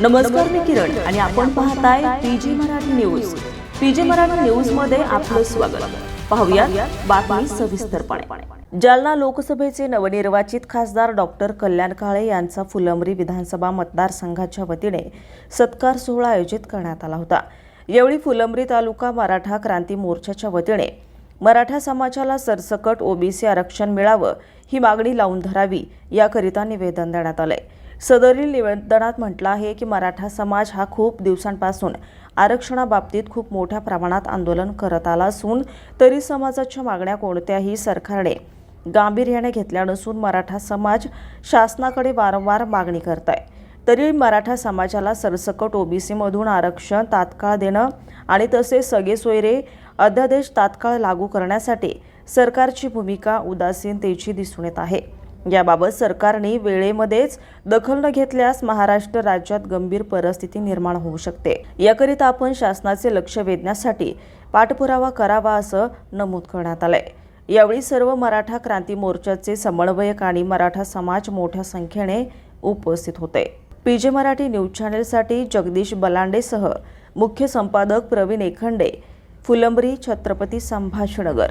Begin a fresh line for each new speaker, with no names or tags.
नमस्कार मी किरण आणि आपण पाहताय PG Marathi news. PG Marathi न्यूजमध्ये आपलं स्वागत. पाहूया बातमी सविस्तरपणे. जालना लोकसभेचे नवनिर्वाचित खासदार डॉक्टर कल्याण काळे यांचा फुलंबरी विधानसभा मतदारसंघाच्या वतीने सत्कार सोहळा आयोजित करण्यात आला होता. यावेळी फुलंबरी तालुका मराठा क्रांती मोर्चाच्या वतीने मराठा समाजाला सरसकट ओबीसी आरक्षण मिळावं ही मागणी लावून धरावी याकरिता निवेदन देण्यात आलंय. सदरील निवेदनात म्हटलं आहे की मराठा समाज हा खूप दिवसांपासून आरक्षणाबाबतीत खूप मोठ्या प्रमाणात आंदोलन करत आला असून तरी समाजाच्या मागण्या कोणत्याही सरकारने गांभीर्याने घेतल्या नसून मराठा समाज शासनाकडे वारंवार मागणी करत आहे तरी मराठा समाजाला सरसकट ओबीसीमधून आरक्षण तात्काळ देणं आणि तसे सगळे सोयरे अध्यादेश तात्काळ लागू करण्यासाठी सरकारची भूमिका उदासीनतेची दिसून येत आहे. याबाबत सरकारने वेळेमध्येच दखल न घेतल्यास महाराष्ट्र राज्यात गंभीर परिस्थिती निर्माण होऊ शकते. याकरिता आपण शासनाचे लक्ष वेधण्यासाठी पाठपुरावा करावा असं नमूद करण्यात आलंय. यावेळी सर्व मराठा क्रांती मोर्चाचे समन्वयक आणि मराठा समाज मोठ्या संख्येने उपस्थित होते. पीजे मराठी न्यूज चॅनेलसाठी जगदीश बलांडेसह मुख्य संपादक प्रवीण एखंडे फुलंबरी छत्रपती संभाषणगर